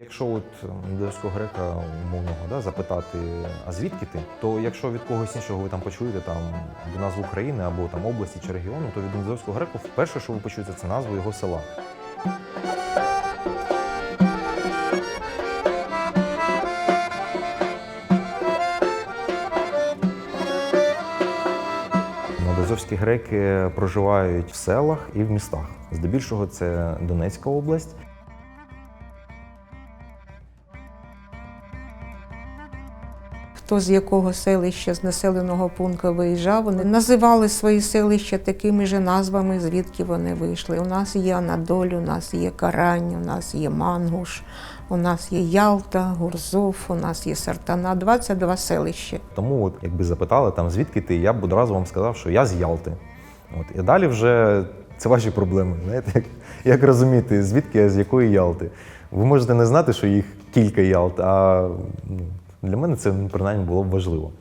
Якщо от індійського грека умовного да, запитати, а звідки ти, то якщо від когось іншого ви там почуєте там назву країни, або там області чи регіону, то від індійського греку вперше, що ви почуєте, це назву його села. Надазовські греки проживають в селах і в містах. Здебільшого це Донецька область. Хто з якого селища з населеного пункту виїжджав, вони називали свої селища такими же назвами, звідки вони вийшли. У нас є Анадоль, у нас є Карань, у нас є Мангуш, у нас є Ялта, Гурзов, у нас є Сартана, 22 селища. Тому, от, якби запитали, там, звідки ти, я б одразу вам сказав, що я з Ялти. От, і далі вже це ваші проблеми. Знаєте, як, як розуміти, звідки з якої Ялти. Ви можете не знати, що їх кілька Ялт, а ну, для мене це принаймні було б важливо.